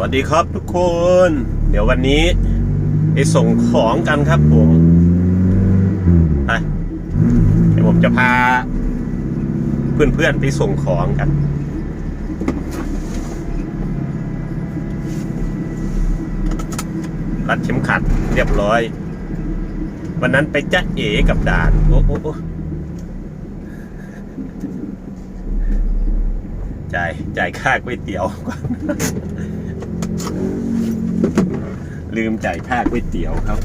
วัสดีครับทุกคน เดี๋ยววันนี้ไปส่งของกันครับผมไปเดี๋ยวผมจะพา เพื่อนๆไปส่งของกัน รัดเข็มขัดเรียบร้อย วันนั้นไปจ้าเอ๋กับด่านโอ้โอ้โอ้จ่ายจ่ายค่าก๋วยเตี๋ยวก่อน ลืมจ่ายค่าก๋วยเตี๋ยวครับ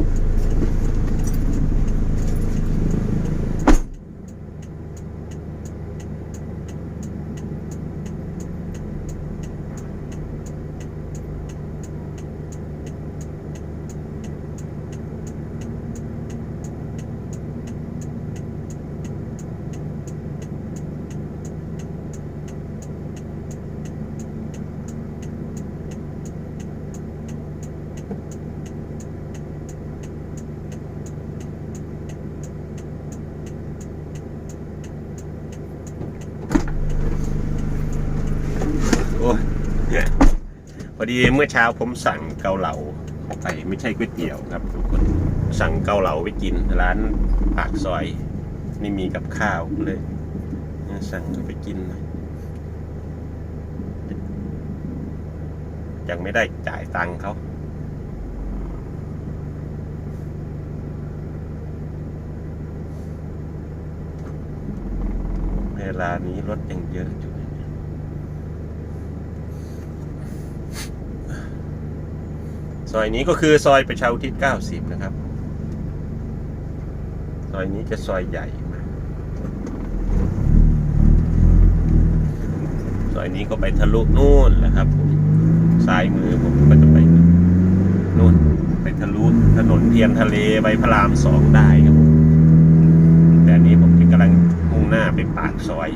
อดีเมื่อเช้าผมสั่งเกาเหลาเข้าไปไม่ใช่ก๋วยเตี๋ยวครับทุกคนสั่งเกาเหลาไปกินร้านปากซอยนี่มีกับข้าวเลย สั่งไปกินหน่อยยังไม่ได้จ่ายตังค์เขาเวลานี้รถยังเยอะอยู่เลยเนี่ย ซอยนี้ก็คือซอยประชาอุทิศ 90 นะครับ ซอยนี้จะซอยใหญ่มาซอยนี้ก็ไปทะลุนู่นแหละครับผมซ้ายมือผมก็จะไปนู่นไปทะลุถนนเทียนทะเลไปพระรามสองได้ครับ แต่นี้ผมกำลังมุ่งหน้าไปปากซอย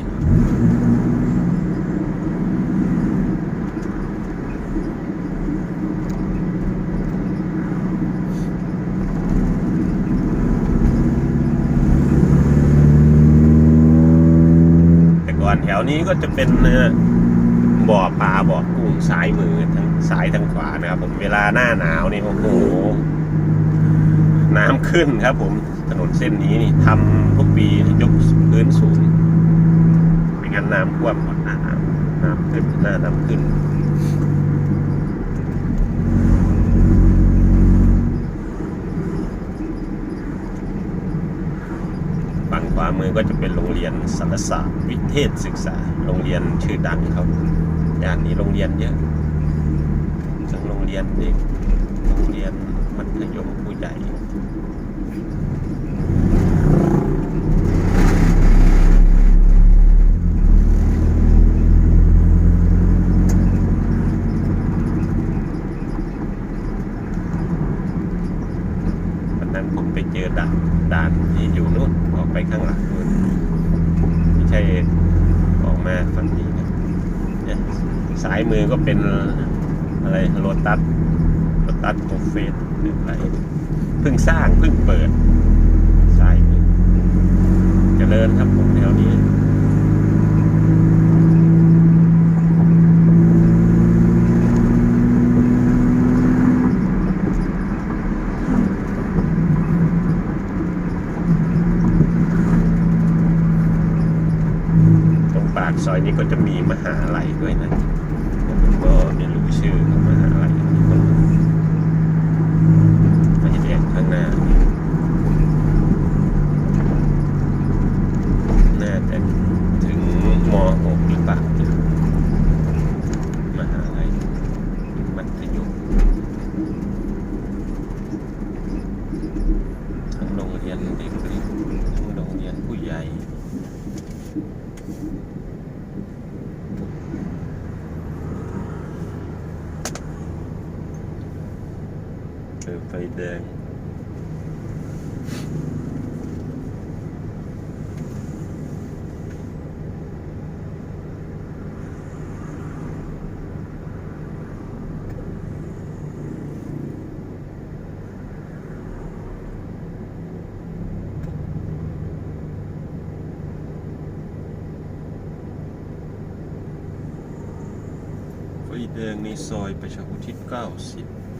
แถวนี้ก็จะเป็นบ่อปลาบ่อกุ้งซ้ายมือทั้งซ้ายทั้งขวานะครับ ผมเวลาหน้าหนาวนี่โอ้โหน้ำขึ้นครับ ผมถนนเส้นนี้นี่ทำทุกปียกพื้นสูงไม่งั้นน้ำท่วมหมดหน้าหนาวน้ำขึ้นหน้าน้ำขึ้น ฝั่งขวา มือก็จะเป็นโรงเรียนสารศาสตร์วิเทศศึกษา โรงเรียนชื่อดังครับย่านนี้โรงเรียนเยอะทั้งโรงเรียนเด็กโรงเรียนมัธยมผู้ใหญ่ วันนั้นผมไปเจอด่านด่านที่อยู่นู่นออกไปข้างหลังนู่นไม่ใช่ออก มาฝั่งนี้นะสายมือก็เป็นอะไรโรตัสโรตัสโอเฟสหรืออะไรเพิ่งสร้างเพิ่งเปิด สายมือจเจริญครับผมแถวนี้ ตรงปากซอย นี้ก็จะมีมหาลัยด้วยนะ แดง ไฟแดงในซอยประชาอุทิศ90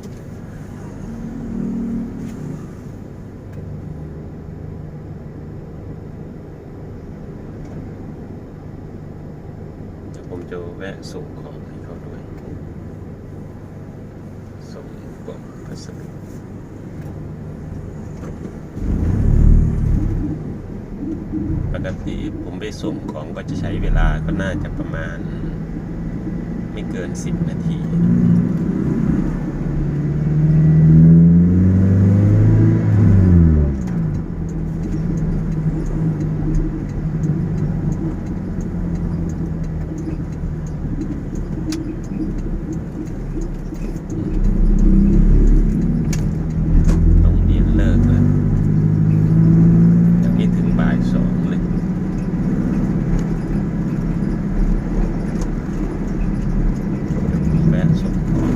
และส่งของให้เขาด้วยส่งกล่องพัสดุปกติผมไปส่งของก็จะใช้เวลาก็น่าจะประมาณ ไม่เกินสิบนาที ต้องเรียนเลิกแล้วยังไม่ถึงบ่ายสองเลย แวะส่งของ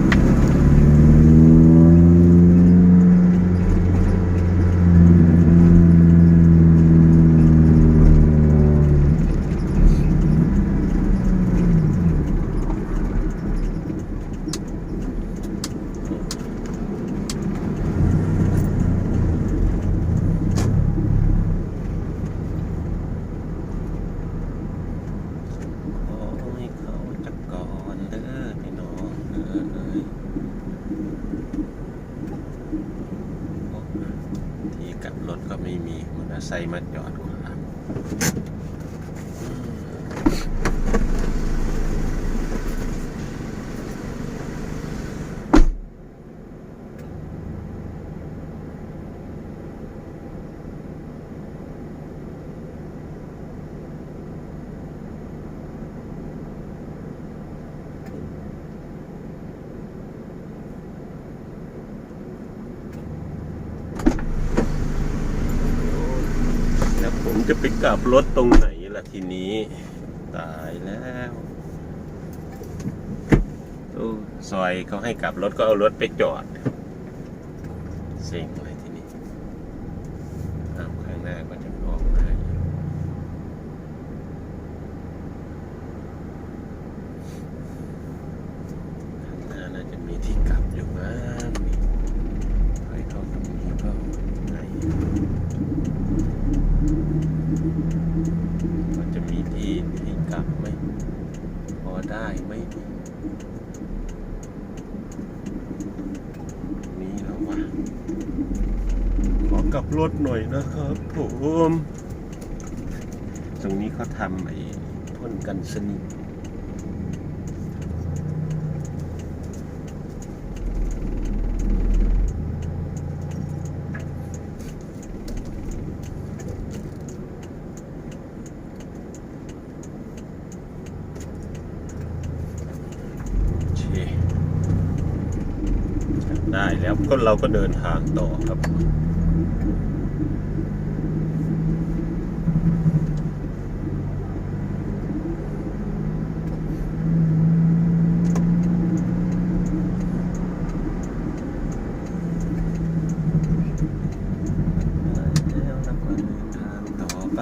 ขอให้เขาจักก่อนเด้อพี่น้องเด้อเอ้ยโอ้ที่กลับรถก็ ไม่มีมอเตอร์ไซค์มาจอดขวางแล้วผมจะไป กลับรถตรงไหนล่ะทีนี้ ตายแล้วซอยเขาให้กลับรถก็เอารถไปจอดเซ็งเลยทีนี้อ้าวข้างหน้าก็จะออกมาอีกข้างหน้าน่าจะมีที่กลับอยู่มั้งนี่ไปเข้าตรงนี้ก็ไหนก็จะมีที่ที่กลับไหมพอได้ไหมนี่แล้ววะ ขอ กลับรถหน่อยนะครับผมตรงนี้เขาทำไอ้พ่นกันสนิมโอเคได้แล้วก็เราก็เดินทางต่อครับ แล้วเราก็เดินทางต่อไป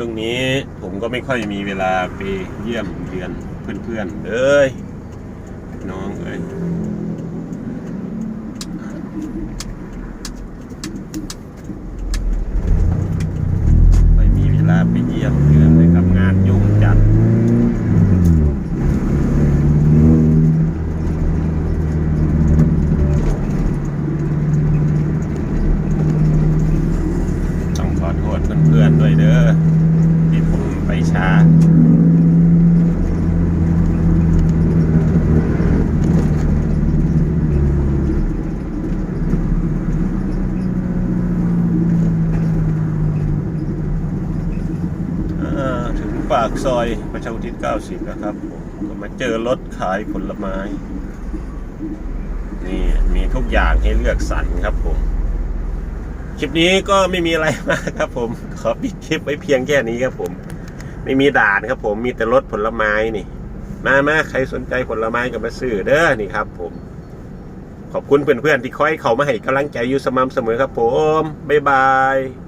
ช่วงนี้ผมก็ไม่ค่อยมีเวลาไปเยี่ยมเยือนเพื่อนๆเลยน้องเอ้ยไม่มีเวลาไปเยี่ยมเยือนเลยครับงานยุ่งจัด ต้องขอโทษเพื่อนๆด้วยเด้อที่ผมไปช้า อ่าถึงปาก ซอยประชาอุทิศ90แล้วครับผมก็มาเจอรถขายผลไม้ นี่มีทุกอย่างให้เลือกสรรครับผม คลิปนี้ก็ไม่มีอะไรมากครับผม ขอปิดคลิปไว้เพียงแค่นี้ครับผม ไม่มีด่านครับผม มีแต่รถผลไม้นี่ มามาใครสนใจผลไม้ก็มาซื้อเด้อนี่ครับผม ขอบคุณเพื่อนๆที่คอยเขามาให้กำลังใจอยู่สม่ำเสมอครับผม บ๊ายบาย